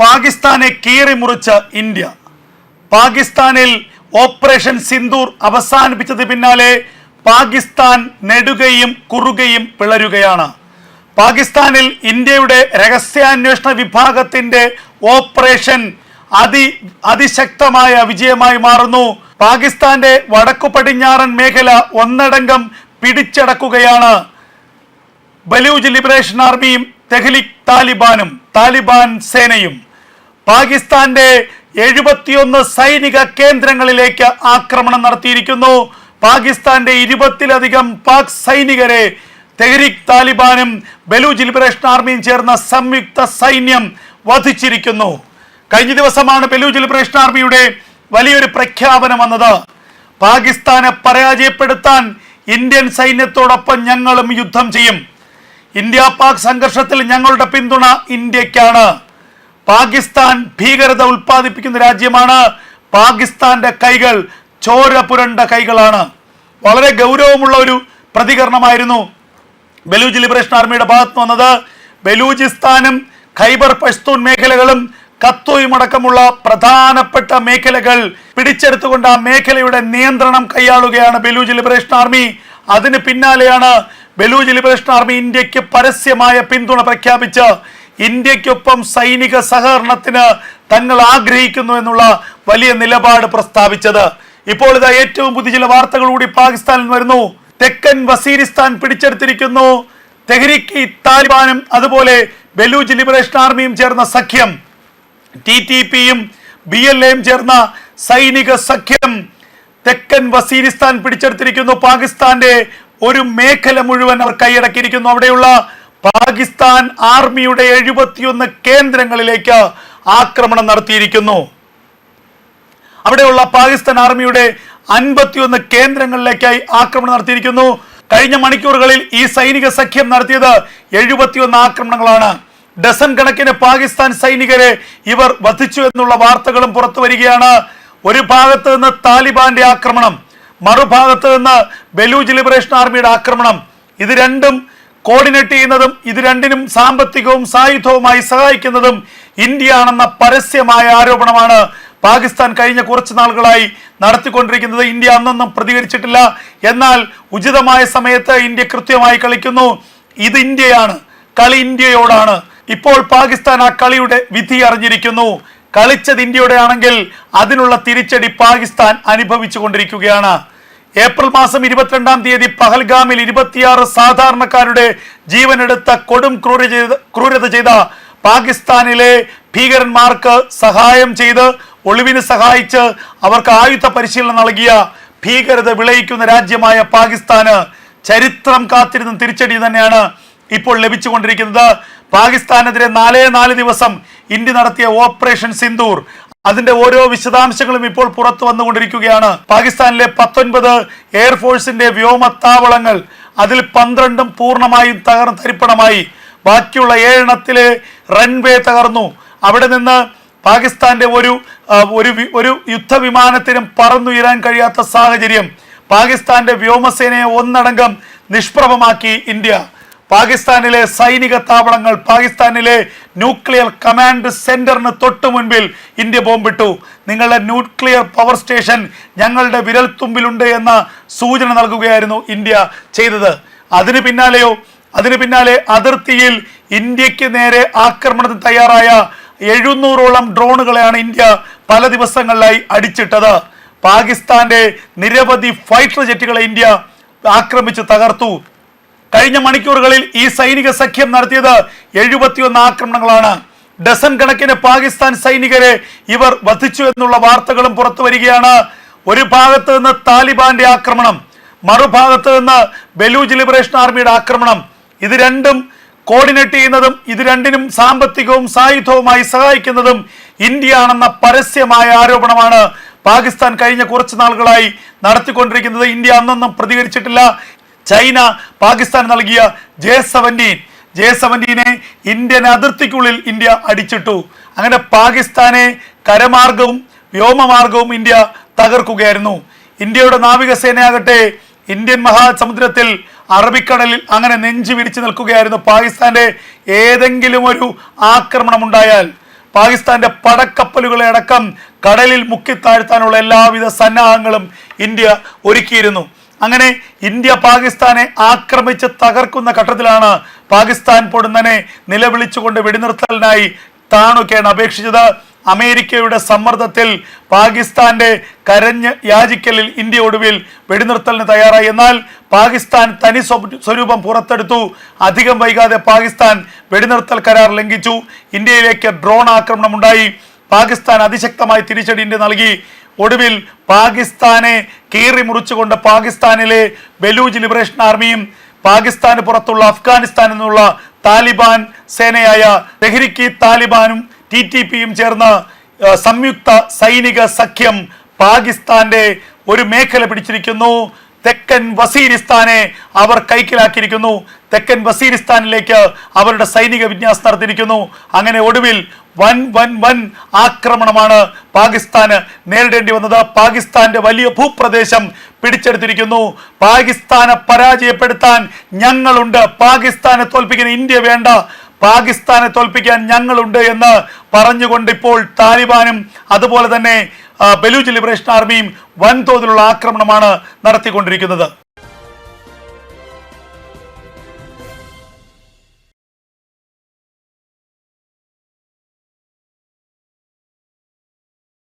പാകിസ്ഥാനെ കീറിമുറിച്ച് ഇന്ത്യ. പാകിസ്ഥാനിൽ ഓപ്പറേഷൻ സിന്ദൂർ അവസാനിപ്പിച്ചത് പിന്നാലെ പാകിസ്ഥാൻ നെടുകയും കുറുകയും പിളരുകയാണ്. പാകിസ്ഥാനിൽ ഇന്ത്യയുടെ രഹസ്യാന്വേഷണ വിഭാഗത്തിന്റെ ഓപ്പറേഷൻ അതി അതിശക്തമായ വിജയമായി മാറുന്നു. പാകിസ്ഥാന്റെ വടക്കു പടിഞ്ഞാറൻ മേഖല ഒന്നടങ്കം പിടിച്ചടക്കുകയാണ്. ബലൂജ് ലിബറേഷൻ ആർമിയും തെഹ്ലിക് താലിബാനും താലിബാൻ സേനയും. പാകിസ്ഥാന്റെ എഴുപത്തിയൊന്ന് സൈനിക കേന്ദ്രങ്ങളിലേക്ക് ആക്രമണം നടത്തിയിരിക്കുന്നു. പാകിസ്ഥാന്റെ ഇരുപത്തിലധികം പാക് സൈനികരെ തെഹ്രീഖ് താലിബാനും ബലൂജ് ലിബറേഷൻ ആർമിയും ചേർന്ന സംയുക്ത സൈന്യം വധിച്ചിരിക്കുന്നു. കഴിഞ്ഞ ദിവസമാണ് ബലൂജ് ലിബറേഷൻ ആർമിയുടെ വലിയൊരു പ്രഖ്യാപനം വന്നത്. പാകിസ്ഥാനെ പരാജയപ്പെടുത്താൻ ഇന്ത്യൻ സൈന്യത്തോടൊപ്പം ഞങ്ങളും യുദ്ധം ചെയ്യും. ഇന്ത്യ പാക് സംഘർഷത്തിൽ ഞങ്ങളുടെ പിന്തുണ ഇന്ത്യക്കാണ്. പാകിസ്ഥാൻ ഭീകരത ഉൽപ്പാദിപ്പിക്കുന്ന രാജ്യമാണ് പാകിസ്ഥാന്റെ കൈകൾ ചോര പുരണ്ട കൈകളാണ്. വളരെ ഗൗരവമുള്ള ഒരു പ്രതികരണമായിരുന്നു ബലൂജ് ലിബറേഷൻ ആർമിയുടെ ഭാഗത്ത് വന്നത്. ബലൂചിസ്ഥാനും ഖൈബർ പഷ്തൂൺ മേഖലകളും കത്തോയും അടക്കമുള്ള പ്രധാനപ്പെട്ട മേഖലകൾ പിടിച്ചെടുത്തുകൊണ്ട് ആ മേഖലയുടെ നിയന്ത്രണം കൈയാളുകയാണ് ബലൂജ് ലിബറേഷൻ ആർമി. അതിന് പിന്നാലെയാണ് ബലൂജ് ലിബറേഷൻ ആർമി ഇന്ത്യയ്ക്ക് പരസ്യമായ പിന്തുണ പ്രഖ്യാപിച്ച് ഇന്ത്യക്കൊപ്പം സൈനിക സഹകരണത്തിന് തങ്ങൾ ആഗ്രഹിക്കുന്നു എന്നുള്ള വലിയ നിലപാട് പ്രസ്താവിച്ചത്. ഇപ്പോൾ ഇതാ ഏറ്റവും പുതിയ ചില വാർത്തകൾ കൂടി പാകിസ്ഥാനിൽ വരുന്നു. തെക്കൻ വസീരിസ്ഥാൻ പിടിച്ചെടുത്തിരിക്കുന്നു. തെഹ്രിക്ക് താലിബാനും അതുപോലെ ബലൂജ് ലിബറേഷൻ ആർമിയും ചേർന്ന സഖ്യം. ടി ടി പിയും ബി എൽ എയും ചേർന്ന സൈനിക സഖ്യം. തെക്കൻ വസീരിസ്ഥാൻ പിടിച്ചെടുത്തിരിക്കുന്നു. പാകിസ്ഥാന്റെ ഒരു മേഖല മുഴുവൻ അവർ കൈയടക്കിയിരിക്കുന്നു. അവിടെയുള്ള പാകിസ്ഥാൻ ആർമിയുടെ എഴുപത്തിയൊന്ന് കേന്ദ്രങ്ങളിലേക്ക് ആക്രമണം നടത്തിയിരിക്കുന്നു. അവിടെയുള്ള പാകിസ്ഥാൻ ആർമിയുടെ അൻപത്തിയൊന്ന് കേന്ദ്രങ്ങളിലേക്കായി ആക്രമണം നടത്തിയിരിക്കുന്നു. കഴിഞ്ഞ മണിക്കൂറുകളിൽ ഈ സൈനിക സഖ്യം നടത്തിയത് എഴുപത്തിയൊന്ന് ആക്രമണങ്ങളാണ്. ഡസൻ കണക്കിന് പാകിസ്ഥാൻ സൈനികരെ ഇവർ വധിച്ചു എന്നുള്ള വാർത്തകളും പുറത്തു വരികയാണ്. ഒരു ഭാഗത്ത് നിന്ന് താലിബാന്റെ ആക്രമണം മറുഭാഗത്ത് നിന്ന് ബലൂജ് ലിബറേഷൻ ആർമിയുടെ ആക്രമണം. ഇത് രണ്ടും കോർഡിനേറ്റ് ചെയ്യുന്നതും ഇത് രണ്ടിനും സാമ്പത്തികവും സായുധവുമായി സഹായിക്കുന്നതും ഇന്ത്യയാണെന്ന പരസ്യമായ ആരോപണമാണ് പാകിസ്ഥാൻ കഴിഞ്ഞ കുറച്ച് നാളുകളായി നടത്തിക്കൊണ്ടിരിക്കുന്നത്. ഇന്ത്യ അന്നൊന്നും പ്രതികരിച്ചിട്ടില്ല. എന്നാൽ ഉചിതമായ സമയത്ത് ഇന്ത്യ കൃത്യമായി കളിക്കുന്നു. ഇത് ഇന്ത്യയാണ്. കളി ഇന്ത്യയോടാണ്. ഇപ്പോൾ പാകിസ്ഥാൻ ആ കളിയുടെ വിധി അറിഞ്ഞിരിക്കുന്നു. കളിച്ചത് ഇന്ത്യയുടെ ആണെങ്കിൽ അതിനുള്ള തിരിച്ചടി പാകിസ്ഥാൻ അനുഭവിച്ചു കൊണ്ടിരിക്കുകയാണ് ഏപ്രിൽ മാസം ഇരുപത്തിരണ്ടാം തീയതി പഹൽഗാമിൽ ഇരുപത്തിയാറ് സാധാരണക്കാരുടെ ജീവനെടുത്ത കൊടും ക്രൂര ചെയ്ത ക്രൂരത ചെയ്ത പാകിസ്ഥാനിലെ ഭീകരന്മാർക്ക് സഹായം ചെയ്ത് ഒളിവിന് സഹായിച്ച് അവർക്ക് ആയുധ പരിശീലനം നൽകിയ ഭീകരത വിളയിക്കുന്ന രാജ്യമായ പാകിസ്ഥാന് ചരിത്രം കാത്തിരുന്ന തിരിച്ചടി തന്നെയാണ് ഇപ്പോൾ ലഭിച്ചുകൊണ്ടിരിക്കുന്നത്. പാകിസ്ഥാനെതിരെ നാലേ നാല് ദിവസം ഇന്ത്യ നടത്തിയ ഓപ്പറേഷൻ സിന്ദൂർ. അതിന്റെ ഓരോ വിശദാംശങ്ങളും ഇപ്പോൾ പുറത്തു വന്നുകൊണ്ടിരിക്കുകയാണ്. പാകിസ്ഥാനിലെ പത്തൊൻപത് എയർഫോഴ്സിന്റെ വ്യോമത്താവളങ്ങൾ അതിൽ പന്ത്രണ്ടും പൂർണമായും തകർന്ന് തരിപ്പണമായി ബാക്കിയുള്ള ഏഴെണ്ണത്തിലെ റൺവേ തകർന്നു. അവിടെ നിന്ന് പാകിസ്ഥാന്റെ ഒരു ഒരു ഒരു യുദ്ധവിമാനത്തിനും പറന്നുയരാൻ കഴിയാത്ത സാഹചര്യം. പാകിസ്ഥാന്റെ വ്യോമസേനയെ ഒന്നടങ്കം നിഷ്പ്രഭമാക്കി ഇന്ത്യ. പാകിസ്ഥാനിലെ സൈനിക താവളങ്ങൾ പാകിസ്ഥാനിലെ ന്യൂക്ലിയർ കമാൻഡ് സെന്ററിന് തൊട്ടു മുൻപിൽ ഇന്ത്യ ബോംബിട്ടു. നിങ്ങളുടെ ന്യൂക്ലിയർ പവർ സ്റ്റേഷൻ ഞങ്ങളുടെ വിരൽത്തുമ്പിലുണ്ട് എന്ന സൂചന നൽകുകയായിരുന്നു ഇന്ത്യ ചെയ്തത്. അതിന് പിന്നാലെയോ അതിന് പിന്നാലെ അതിർത്തിയിൽ ഇന്ത്യയ്ക്ക് നേരെ ആക്രമണത്തിന് തയ്യാറായ എഴുന്നൂറോളം ഡ്രോണുകളെയാണ് ഇന്ത്യ പല ദിവസങ്ങളിലായി അടിച്ചിട്ടത്. പാകിസ്ഥാന്റെ നിരവധി ഫൈറ്റർ ജെറ്റുകളെ ഇന്ത്യ ആക്രമിച്ച് തകർത്തു. കഴിഞ്ഞ മണിക്കൂറുകളിൽ ഈ സൈനിക സഖ്യം നടത്തിയത് എഴുപത്തിയൊന്ന് ആക്രമണങ്ങളാണ്. ഡസൻ കണക്കിന് പാകിസ്ഥാൻ സൈനികരെ ഇവർ വധിച്ചു എന്നുള്ള വാർത്തകളും പുറത്തു വരികയാണ്. ഒരു ഭാഗത്ത് നിന്ന് താലിബാന്റെ ആക്രമണം മറുഭാഗത്ത് നിന്ന് ബലൂജ് ലിബറേഷൻ ആർമിയുടെ ആക്രമണം. ഇത് രണ്ടും കോർഡിനേറ്റ് ചെയ്യുന്നതും ഇത് രണ്ടിനും സാമ്പത്തികവും സായുധവുമായി സഹായിക്കുന്നതും ഇന്ത്യയാണെന്ന പരസ്യമായ ആരോപണമാണ് പാകിസ്ഥാൻ കഴിഞ്ഞ കുറച്ച് നാളുകളായി നടത്തിക്കൊണ്ടിരിക്കുന്നത്. ഇന്ത്യ അന്നൊന്നും പ്രതികരിച്ചിട്ടില്ല. ചൈന പാകിസ്ഥാൻ നൽകിയ ജെ സെവന്റീൻ ജെ സെവന്റീനെ ഇന്ത്യൻ അതിർത്തിക്കുള്ളിൽ ഇന്ത്യ അടിച്ചിട്ടു. അങ്ങനെ പാകിസ്ഥാനെ കരമാർഗവും വ്യോമമാർഗവും ഇന്ത്യ തകർക്കുകയായിരുന്നു. ഇന്ത്യയുടെ നാവികസേനയാകട്ടെ ഇന്ത്യൻ മഹാസമുദ്രത്തിൽ അറബിക്കടലിൽ അങ്ങനെ നെഞ്ചു വിരിച്ചു നിൽക്കുകയായിരുന്നു പാകിസ്ഥാന്റെ ഏതെങ്കിലും ഒരു ആക്രമണം ഉണ്ടായാൽ പാകിസ്ഥാന്റെ പടക്കപ്പലുകളെ അടക്കം കടലിൽ മുക്കിത്താഴ്ത്താനുള്ള എല്ലാവിധ സന്നാഹങ്ങളും ഇന്ത്യ ഒരുക്കിയിരുന്നു. അങ്ങനെ ഇന്ത്യ പാകിസ്ഥാനെ ആക്രമിച്ച് തകർക്കുന്ന ഘട്ടത്തിലാണ് പാകിസ്ഥാൻ പൊടുന്നനെ നിലവിളിച്ചുകൊണ്ട് വെടിനിർത്തലിനായി താണുകയാണ് അപേക്ഷിച്ചത്. അമേരിക്കയുടെ സമ്മർദ്ദത്തിൽ പാകിസ്ഥാന്റെ കരഞ്ഞ് യാചിക്കലിൽ ഇന്ത്യ ഒടുവിൽ വെടിനിർത്തലിന് തയ്യാറായി. എന്നാൽ പാകിസ്ഥാൻ തനി സ്വരൂപം പുറത്തെടുത്തു. അധികം വൈകാതെ പാകിസ്ഥാൻ വെടിനിർത്തൽ കരാർ ലംഘിച്ചു. ഇന്ത്യയിലേക്ക് ഡ്രോൺ ആക്രമണം ഉണ്ടായി പാകിസ്ഥാൻ അതിശക്തമായി തിരിച്ചടി ഇന്ത്യ നൽകി. ഒടുവിൽ പാകിസ്ഥാനെ കീറി മുറിച്ചുകൊണ്ട് പാകിസ്ഥാനിലെ ബലൂജ് ലിബറേഷൻ ആർമിയും പാകിസ്ഥാന് പുറത്തുള്ള അഫ്ഗാനിസ്ഥാനിൽ നിന്നുള്ള താലിബാൻ സേനയായ തെഹ്രിക്ക് താലിബാനും ടി ടി പിയും ചേർന്ന് സംയുക്ത സൈനിക സഖ്യം പാകിസ്ഥാന്റെ ഒരു മേഖല പിടിച്ചിരിക്കുന്നു. തെക്കൻ വസീരിസ്ഥാനെ അവർ കൈക്കലാക്കിയിരിക്കുന്നു. തെക്കൻ വസീരിസ്ഥാനിലേക്ക് അവരുടെ സൈനിക വിന്യാസം നടത്തിയിരിക്കുന്നു. അങ്ങനെ ഒടുവിൽ വൻ വൻ വൻ ആക്രമണമാണ് പാകിസ്ഥാന് നേരിടേണ്ടി വന്നത്. പാകിസ്ഥാന്റെ വലിയ ഭൂപ്രദേശം പിടിച്ചെടുത്തിരിക്കുന്നു. പാകിസ്ഥാനെ പരാജയപ്പെടുത്താൻ ഞങ്ങളുണ്ട്. പാകിസ്ഥാനെ തോൽപ്പിക്കുന്ന ഇന്ത്യ വേണ്ട. പാകിസ്ഥാനെ തോൽപ്പിക്കാൻ ഞങ്ങളുണ്ട് എന്ന് പറഞ്ഞുകൊണ്ട് ഇപ്പോൾ താലിബാനും അതുപോലെ തന്നെ ബലൂജ് ലിബറേഷൻ ആർമിയും വൻതോതിലുള്ള ആക്രമണമാണ് നടത്തിക്കൊണ്ടിരിക്കുന്നത്.